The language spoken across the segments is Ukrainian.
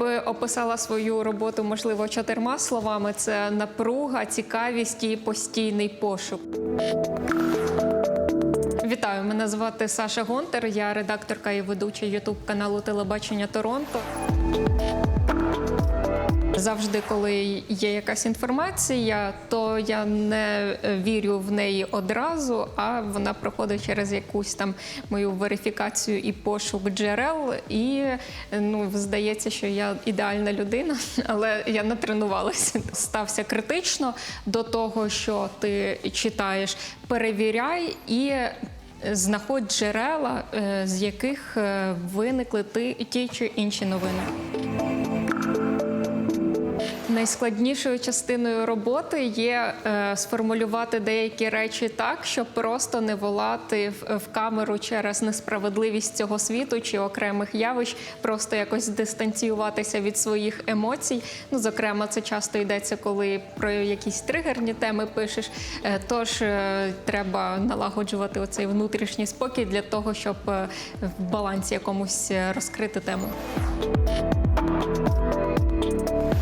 би описала свою роботу, можливо, чотирма словами: це напруга, цікавість і постійний пошук. Вітаю, мене звати Саша Гонтер. Я редакторка і ведуча Ютуб каналу Телебачення Торонто. Завжди, коли є якась інформація, то я не вірю в неї одразу, а вона проходить через якусь там мою верифікацію і пошук джерел. І ну здається, що я ідеальна людина, але я не тренувалася. Стався критично до того, що ти читаєш, перевіряй і. Знаходь джерела, е, з яких е, виникли ті чи інші новини. Найскладнішою частиною роботи є е, сформулювати деякі речі так, щоб просто не волати в, камеру через несправедливість цього світу чи окремих явищ, просто якось дистанціюватися від своїх емоцій. Ну, зокрема, це часто йдеться, коли про якісь тригерні теми пишеш. Е, тож е, треба налагоджувати оцей внутрішній спокій для того, щоб в балансі якомусь розкрити тему.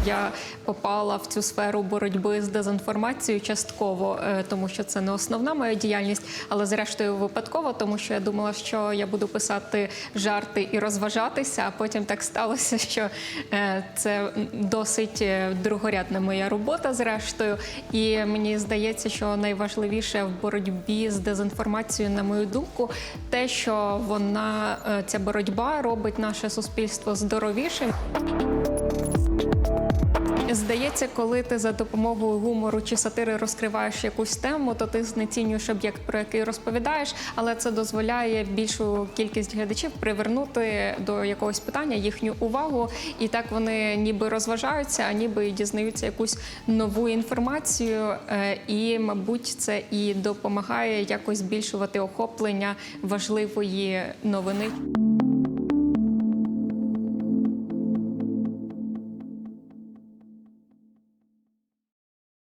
Я попала в цю сферу боротьби з дезінформацією частково, е, тому що це не основна моя діяльність, але зрештою випадково, тому що я думала, що я буду писати жарти і розважатися. А потім так сталося, що е, це досить е, другорядна моя робота, зрештою. І мені здається, що найважливіше в боротьбі з дезінформацією, на мою думку, те, що вона ця боротьба робить наше суспільство здоровішим. Здається, коли ти за допомогою гумору чи сатири розкриваєш якусь тему, то ти знецінюєш об'єкт, про який розповідаєш, але це дозволяє більшу кількість глядачів привернути до якогось питання їхню увагу, і так вони ніби розважаються, а ніби дізнаються якусь нову інформацію. Е, І, мабуть, це і допомагає якось збільшувати охоплення важливої новини.